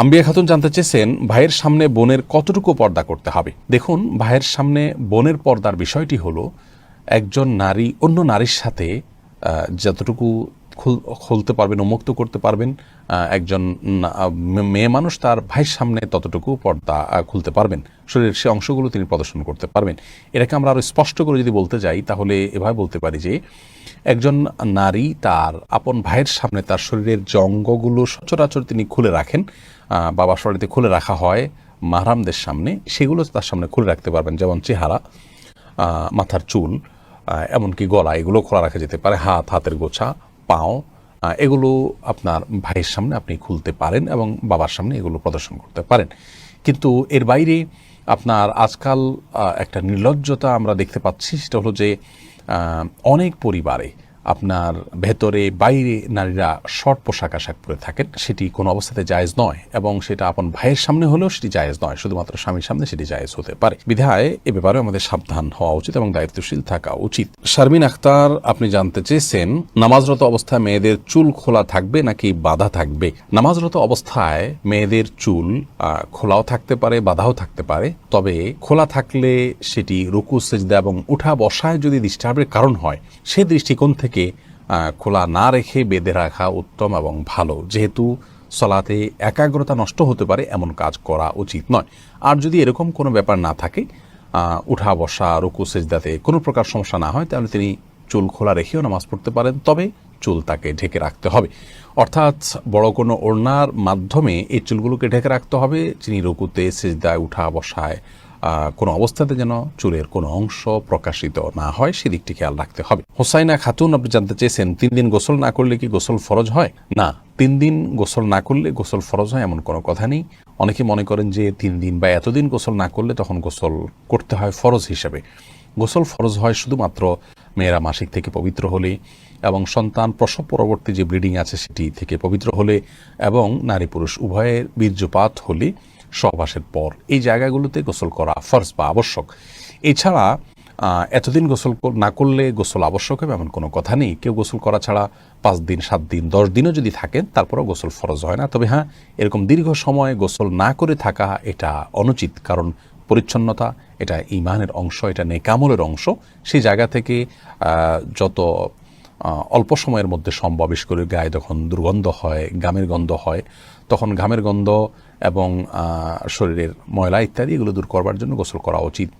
আম্বিয়া খাতুন জানতে চেয়েছেন ভাইয়ের সামনে বোনের কতটুকু পর্দা করতে হবে। দেখুন, ভাইয়ের সামনে বোনের পর্দার বিষয়টি হলো, একজন নারী অন্য নারীর সাথে যতটুকু খুলতে পারবেন, উন্মুক্ত করতে পারবেন একজন মেয়ে মানুষ তার ভাইয়ের সামনে ততটুকু পর্দা খুলতে পারবেন। শরীরের সে অংশগুলো তিনি প্রদর্শন করতে পারবেন। এটাকে আমরা আরও স্পষ্ট করে যদি বলতে যাই, তাহলে এভাবে বলতে পারি যে, একজন নারী তার আপন ভাইয়ের সামনে তার শরীরের যে অঙ্গগুলো সচরাচর তিনি খুলে রাখেন বাবা শরীরে খুলে রাখা হয় মাহরামদের সামনে, সেগুলো তার সামনে খুলে রাখতে পারবেন। যেমন চেহারা মাথার চুল এমনকি গলা, এগুলো খোলা রাখা যেতে পারে, হাত, হাতের গোছা পাও এগুলো আপনার ভাইয়ের সামনে আপনি খুলতে পারেন এবং বাবার সামনে এগুলো প্রদর্শন করতে পারেন। কিন্তু এর বাইরে আপনার আজকাল একটা নির্লজ্জতা আমরা দেখতে পাচ্ছি, সেটা হলো যে অনেক পরিবারে আপনার ভেতরে, বাইরে নারীরা শর্ট পোশাক আশাক পরে থাকেন, সেটি কোনো অবস্থাতে জায়েজ নয় এবং সেটা আপন ভাইয়ের সামনে হলেও সেটি জায়েজ নয়। শুধুমাত্র স্বামীর সামনে সেটি জায়েজ হতে পারে। বিধায় এ ব্যাপারে আমাদের সাবধান হওয়া উচিত এবং দায়িত্বশীল থাকা উচিত। শারমিন আখতার, আপনি জানতে চেয়েছেন, নামাজরত অবস্থায় মেয়েদের চুল খোলা থাকবে নাকি বাধা থাকবে? নামাজরত অবস্থায় মেয়েদের চুল খোলাও থাকতে পারে, বাধাও থাকতে পারে। তবে খোলা থাকলে সেটি রুকু, সেজদা এবং উঠা বসায় যদি ডিস্টার্বের কারণ হয়, সে দৃষ্টিকোণ থেকে আহ, খোলা না রেখে বেঁধে রাখা উত্তম এবং ভালো। যেহেতু সলাতে একাগ্রতা নষ্ট হতে পারে এমন কাজ করা উচিত নয়। আর যদি এরকম কোনো ব্যাপার না থাকে উঠা বসা রুকু সেজদাতে কোনো প্রকার সমস্যা না হয় তাহলে তিনি চুল খোলা রেখেও নামাজ পড়তে পারেন তবে চুল তাকে ঢেকে রাখতে হবে। অর্থাৎ বড় কোনো ওড়নার মাধ্যমে এই চুলগুলোকে ঢেকে রাখতে হবে যিনি রুকুতে সেজদায় উঠা বসায় কোনো অবস্থাতে যেন চুলের কোনো অংশ প্রকাশিত না হয়, সেদিকটি খেয়াল রাখতে হবে। হোসাইনা খাতুন, আপনি জানতে চেয়েছেন, তিন দিন গোসল না করলে কি গোসল ফরজ হয়? না, তিন দিন গোসল না করলে গোসল ফরজ হয় এমন কোনো কথা নেই। অনেকে মনে করেন যে তিন দিন বা এতদিন গোসল না করলে তখন গোসল করতে হয় ফরজ হিসেবে। গোসল ফরজ হয় শুধুমাত্র মেয়েরা মাসিক থেকে পবিত্র হলে এবং সন্তান প্রসব পরবর্তী যে ব্রিডিং আছে সেটি থেকে পবিত্র হলে এবং নারী পুরুষ উভয়ের বীর্যপাত হলে সহবাসের পর। এই জায়গাগুলোতে গোসল করা ফরজ বা আবশ্যক। এছাড়া এতদিন গোসল না করলে গোসল আবশ্যক হবে এমন কোনো কথা নেই। কেউ গোসল করা ছাড়া পাঁচ দিন, সাত দিন, দশ দিনও যদি থাকেন, তারপরেও গোসল ফরজ হয় না। তবে হ্যাঁ এরকম দীর্ঘ সময় গোসল না করে থাকা এটা অনুচিত, কারণ পরিচ্ছন্নতা এটা ইমানের অংশ, এটা নেকামলের অংশ। সেই জায়গা থেকে যত অল্প সময়ের মধ্যে সম্ভব করে গায়ে যখন দুর্গন্ধ হয়, গামের গন্ধ হয় তখন ঘামের গন্ধ এবং শরীরের ময়লা ইত্যাদি এগুলো দূর করবার জন্য গোসল করা উচিত।